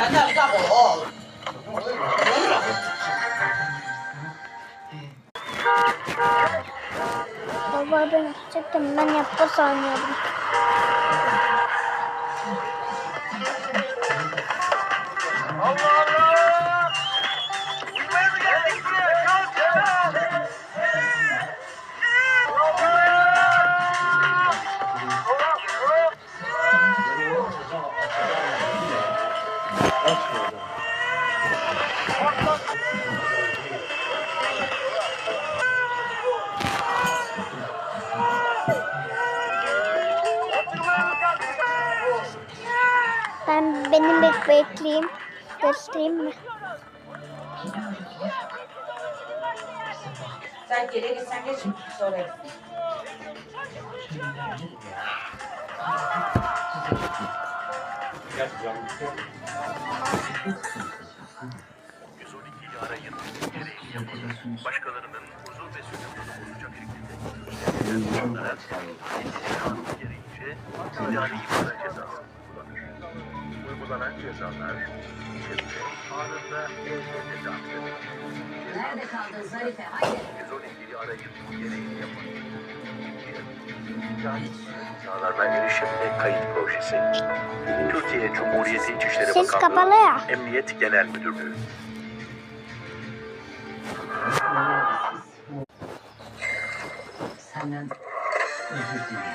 맨날 싸고. Baba ben küçüktüm ben yapboz oynuyordum. Ben benim bek bekleyeyim. Göstereyim mi? Sen geri git sen geç. Sonra. Başkalarının huzur ve sükununu bozacak şekilde kanun gereğince idari para cezası. Uygulanan cezalar içeride anında ehliyete dahil Nerede kaldın Zarife? Haydi. 112'yi arayıp gereğini yapın. İdari cezalarına erişimde kayıt projesi. Türkiye Cumhuriyeti İçişleri Ses Bakanlığı kapalı ya. Emniyet Genel Müdürlüğü Senden özür dilerim.